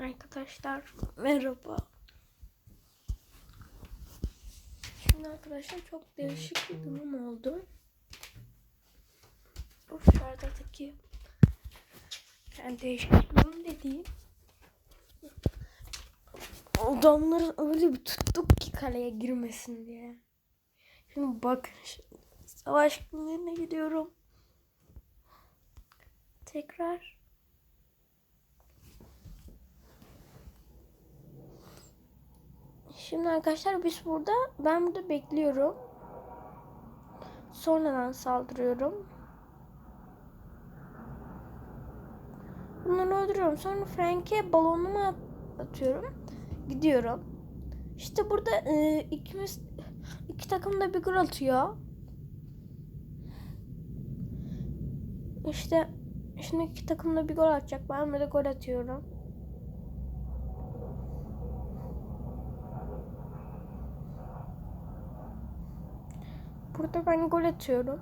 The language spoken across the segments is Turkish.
Arkadaşlar merhaba. Şimdi arkadaşlar çok değişik bir durum oldu. Bu dışarıdaki yani değişik durum dediğim adamları öyle bir tuttuk ki kaleye girmesin diye. Şimdi şimdi savaş günlerine gidiyorum. Tekrar Şimdi arkadaşlar biz burada ben burada bekliyorum. Sonradan saldırıyorum. Bunları öldürüyorum. Sonra Frank'e balonumu at- atıyorum. Gidiyorum. İşte burada e, ikimiz iki takım da bir gol atıyor. İşte şimdi iki takım da bir gol atacak. Ben de gol atıyorum. Burada ben gol atıyorum.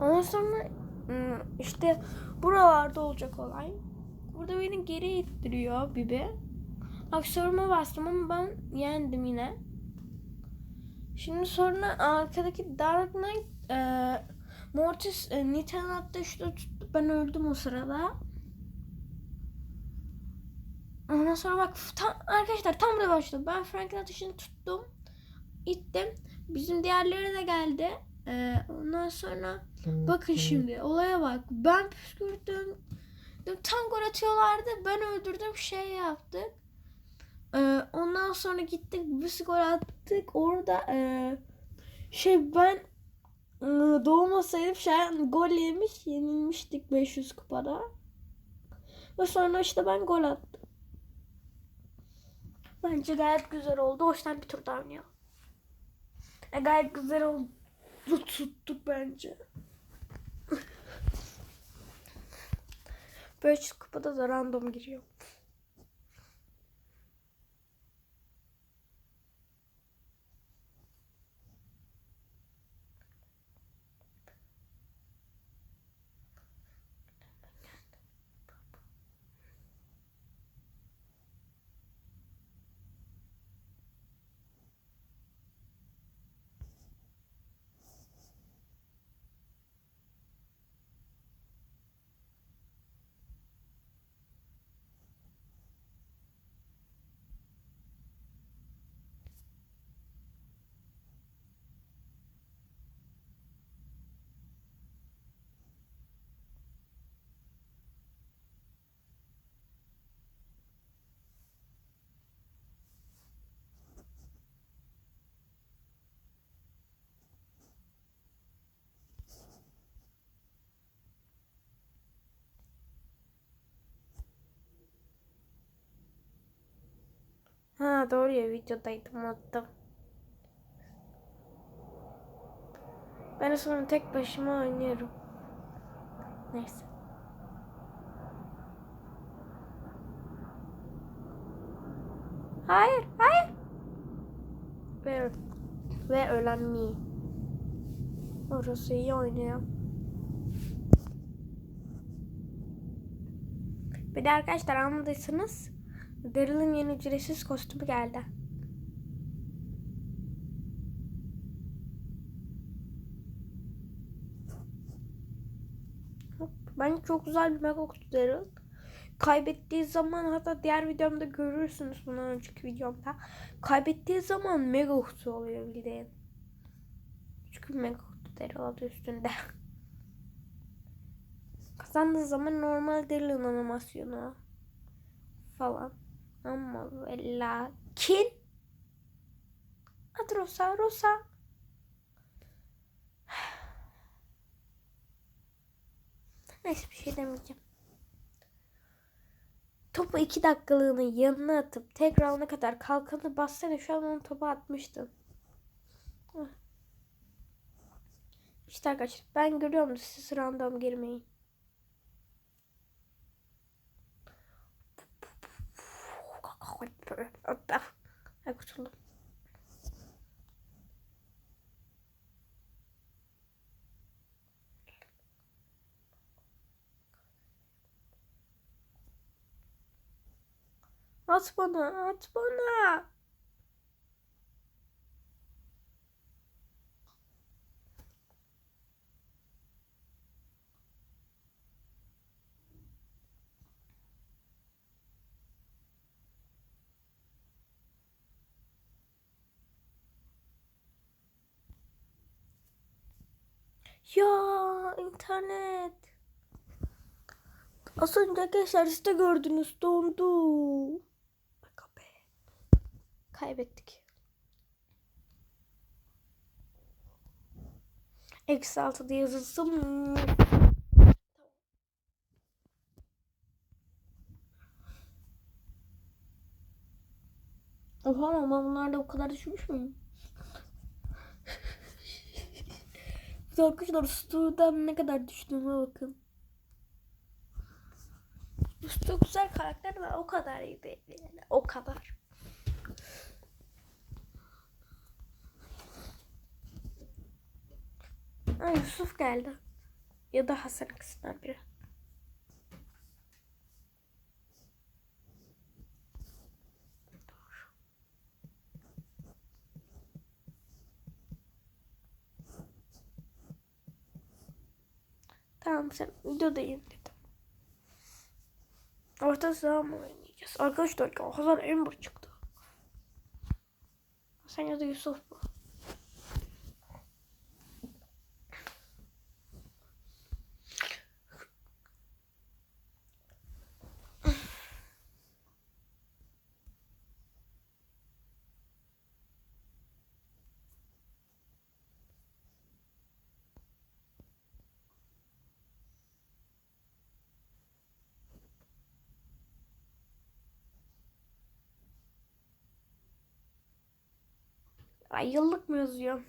Ondan sonra hmm, işte buralarda olacak olay. Burada beni geri ittiriyor Bibi. Aksiyonuma bastım ama ben yendim yine. Şimdi sonra arkadaki Dark Knight e, Mortis e, Niten attı işte tuttu. Ben öldüm o sırada. Ondan sonra bak tam, arkadaşlar tam burada başladı. Ben Frank'in atışını tuttum. İttim. Bizim diğerleri de geldi. Ee, ondan sonra bakın şimdi olaya bak. Ben püskürttüm. Tam gol atıyorlardı. Ben öldürdüm şey yaptık. Ee, ondan sonra gittik bir gol attık. Orada e, şey ben e, doğmasaydım şey gol yemiş yenilmiştik 500 kupada. Ve sonra işte ben gol attım. Bence gayet güzel oldu. O yüzden bir tur daha oynayalım. E, gayet güzel oldu. Tuttuk bence. 500 kupada da random giriyor. Ha doğru ya videodaydım unuttum. Ben sonra tek başıma oynuyorum. Neyse. Hayır, hayır. Ve, ve ölen mi? Orası iyi oynuyor. Bir de arkadaşlar anladıysanız Daryl'ın yeni ücretsiz kostümü geldi. Bence çok güzel bir mega kutu Daryl. Kaybettiği zaman hatta diğer videomda görürsünüz bundan önceki videomda. Kaybettiği zaman mega kutu oluyor bildiğin. Çünkü mega kutu Daryl adı üstünde. Kazandığı zaman normal Daryl'ın animasyonu falan. Ama ve lakin Adı Rosa Neyse bir şey demeyeceğim. Topu iki dakikalığına yanına atıp tekrar ona kadar kalkanı bassana şu an onu topa atmıştım. Hah. İşte arkadaşlar ben görüyorum siz random girmeyin. abi. Hatta. Ha kurtuldum. At bana, at bana. Ya internet. Az önce arkadaşlar gördünüz dondu. Kaybettik. Eksi altıda yazılsın. Oha ama bunlar da o kadar düşmüş mü? Bir de Arkadaşlar Stu'dan ne kadar düştüğüme bakın. Stu güzel karakter ve o kadar iyi değil yani. O kadar. Ha, Yusuf geldi. Ya da Hasan ikisinden biri. Tamam sen videodayım dedim. Orta saha mı oynayacağız? Arkadaşlar Hazar Ember çıktı. Sen ya da Yusuf bu. Ay yıllık mı yazıyor?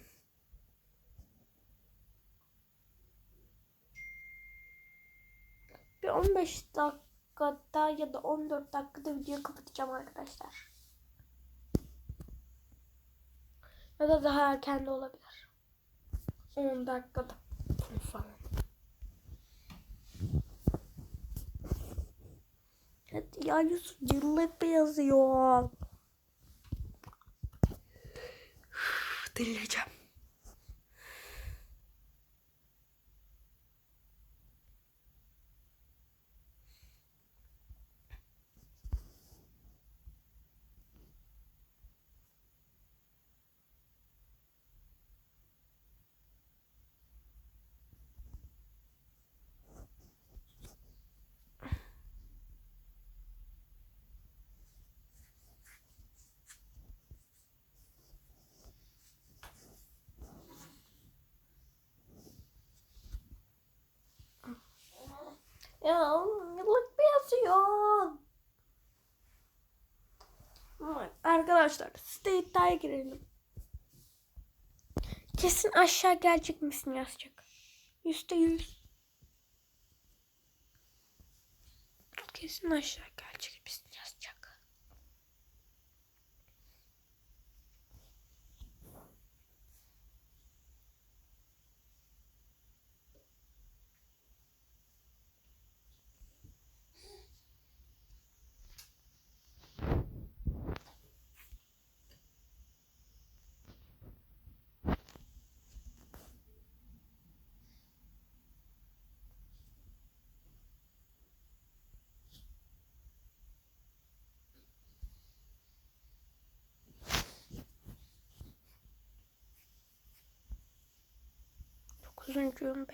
Bir 15 dakikada ya da 14 dakikada videoyu kapatacağım arkadaşlar. Ya da daha erken de olabilir. 10 dakikada falan. Hadi ya Yusuf mı yazıyor? Delireceğim. Ya yıllık mı yazıyor? Ama Arkadaşlar site iddiaya girelim. Kesin aşağı gelecek misin yazacak. Yüzde yüz. Kesin aşağı gelecek misin yazacak. Dokuzuncuyum be.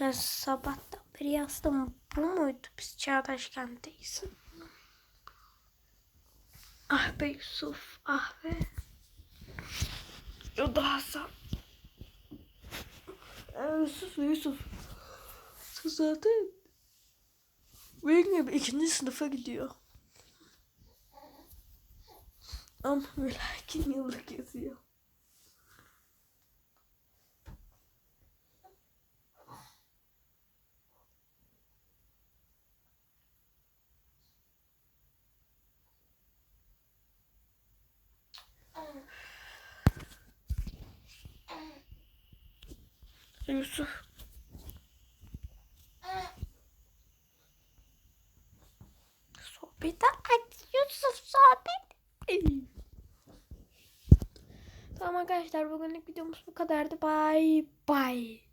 Ben sabahtan beri yazdım. Bu muydu biz Çağdaş kentteyiz? Ah be Yusuf. Ah be. Ya da Hasan. Yusuf Yusuf. Zaten gibi ikinci sınıfa gidiyor. Ama lakin yıllık yazıyor. Yusuf. Aç Yusuf sohbet. Tamam arkadaşlar bugünlük videomuz bu kadardı. Bye bye.